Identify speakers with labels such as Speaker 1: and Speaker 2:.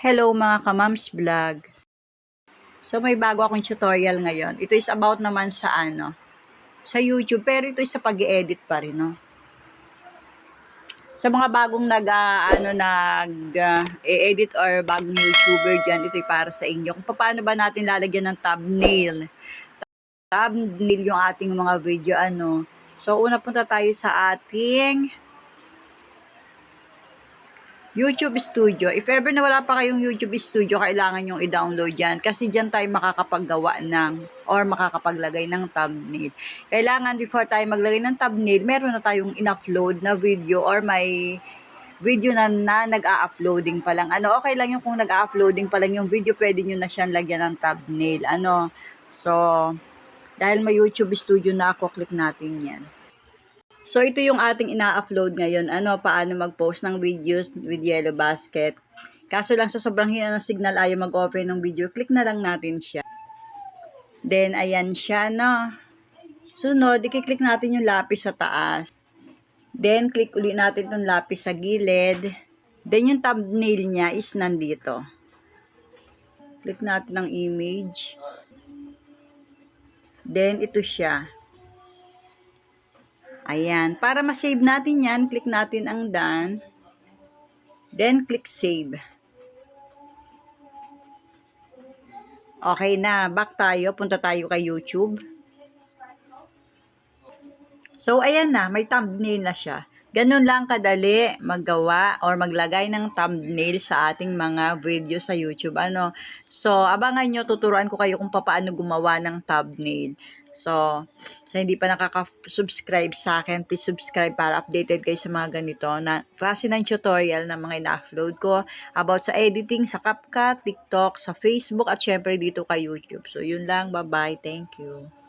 Speaker 1: Hello mga kamams vlog. So may bago akong tutorial ngayon. Ito is about naman sa ano, sa YouTube, pero ito is sa pag-edit pa rin, no? Sa mga bagong nag, ah, ano, nag, ah, e-edit or bagong YouTuber dyan, ito ay para sa inyo. Kung paano ba natin lalagyan ng thumbnail. Thumbnail yung ating mga video, ano. So, una punta tayo sa ating YouTube Studio. If ever na wala pa kayong YouTube Studio, kailangan yung i-download yan. Kasi dyan tayo makakapaggawa ng or makakapaglagay ng thumbnail. Kailangan before tayo maglagay ng thumbnail, meron na tayong in-upload na video or may video na, na nag-a-uploading pa lang. Ano, okay lang yung kung nag-a-uploading pa lang yung video, pwede nyo na siyang lagyan ng thumbnail. Ano, so, dahil may YouTube Studio na ako, click natin yan. So, ito yung ating ina-upload ngayon. Ano, paano mag-post ng videos with Yellow Basket. Kaso lang sa sobrang hina ng signal, ayaw mag-open ng video. Click na lang natin siya. Then, ayan siya, no. Sunod, i-click natin yung lapis sa taas. Then, click ulit natin itong lapis sa gilid. Then, yung thumbnail niya is nandito. Click natin ng image. Then, ito siya. Ayan. Para ma-save natin yan, click natin ang done. Then, click save. Okay na. Back tayo. Punta tayo kay YouTube. So, ayan na. May thumbnail na siya. Ganun lang kadali maggawa or maglagay ng thumbnail sa ating mga video sa YouTube. Ano? So, abangan nyo, tuturuan ko kayo kung paano gumawa ng thumbnail. So, sa hindi pa nakaka-subscribe sa akin, please subscribe para updated kayo sa mga ganito na klase ng tutorial na mga ina-upload ko about sa editing, sa CapCut, TikTok, sa Facebook, at syempre dito kay YouTube. So, yun lang. Bye-bye. Thank you.